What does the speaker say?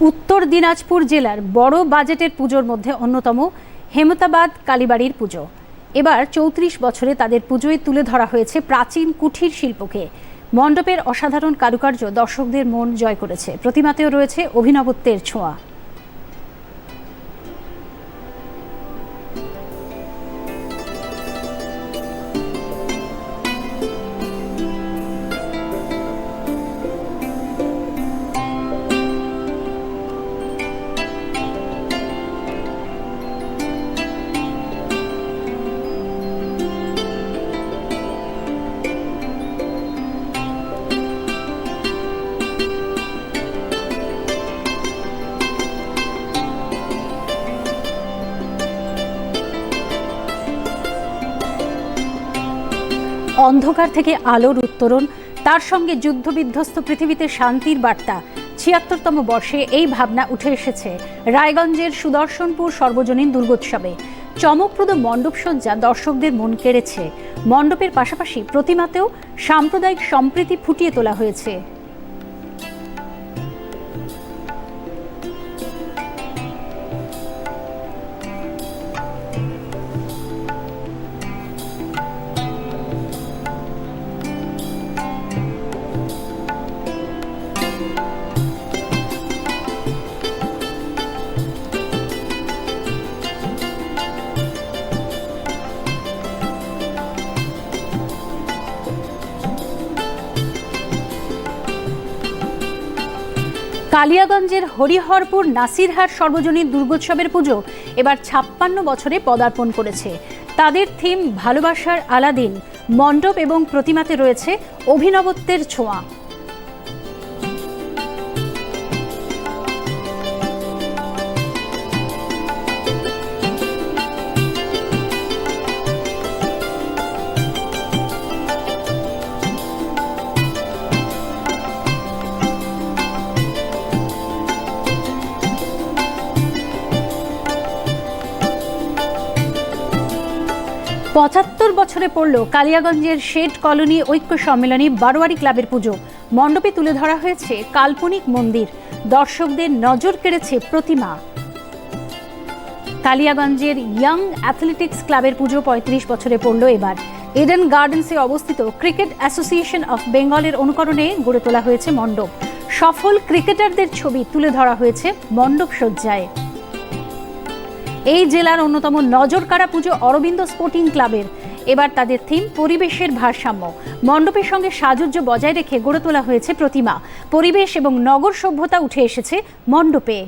উত্তর দিনাজপুর জেলার বড় বাজেটের পুজোর মধ্যে অন্যতম হেমতাবাদ কালীবাড়ির পুজো। এবার চৌত্রিশ বছরে তাদের পুজোয় তুলে ধরা হয়েছে প্রাচীন কুঠির শিল্পকে। মণ্ডপের অসাধারণ কারুকার্য দর্শকদের মন জয় করেছে। প্রতিমাতেও রয়েছে অভিনবত্বের ছোঁয়া। অন্ধকার থেকে আলোর উত্তরণ তার সঙ্গে যুদ্ধবিধ্বস্ত পৃথিবীতে শান্তির বার্তা। ছিয়াত্তরতম বর্ষে এই ভাবনা উঠে এসেছে রায়গঞ্জের সুদর্শনপুর সর্বজনীন দুর্গোৎসবে। চমকপ্রদ মণ্ডপ সজ্জা দর্শকদের মন কেড়েছে। মণ্ডপের পাশাপাশি প্রতিমাতেও সাম্প্রদায়িক সম্প্রীতি ফুটিয়ে তোলা হয়েছে। কালিয়াগঞ্জের হরিহরপুর নাসিরহাট সর্বজনীন দুর্গোৎসবের পুজো এবার ছাপ্পান্ন বছরে পদার্পণ করেছে। তাদের থিম ভালোবাসার আলাদিন, মণ্ডপ এবং প্রতিমাতে রয়েছে অভিনবত্বের ছোঁয়া। পঁচাত্তর বছরে পড়ল কালিয়াগঞ্জের শেড কলোনি ঐক্য সম্মেলনী বারোয়ারি ক্লাবের পুজো। মণ্ডপে তুলে ধরা হয়েছে কাল্পনিক মন্দির। দর্শকদের নজর কেড়েছে প্রতিমা। কালিয়াগঞ্জের ইয়াং অ্যাথলেটিক্স ক্লাবের পুজো পঁয়ত্রিশ বছরে পড়ল এবার। এডেন গার্ডেন্সে অবস্থিত ক্রিকেট অ্যাসোসিয়েশন অফ বেঙ্গলের অনুকরণে গড়ে তোলা হয়েছে মণ্ডপ। সফল ক্রিকেটারদের ছবি তুলে ধরা হয়েছে মণ্ডপ সজ্জায় এই জেলার অন্যতম নজরকাড়া পুজো অরবিন্দ স্পোর্টিং ক্লাবের। এবার তাদের থিম পরিবেশের ভারসাম্য। মণ্ডপের সঙ্গে সাজুজ্য বজায় রেখে গড়ে তোলা হয়েছে প্রতিমা। পরিবেশ এবং নগর সভ্যতা উঠে এসেছে মণ্ডপে।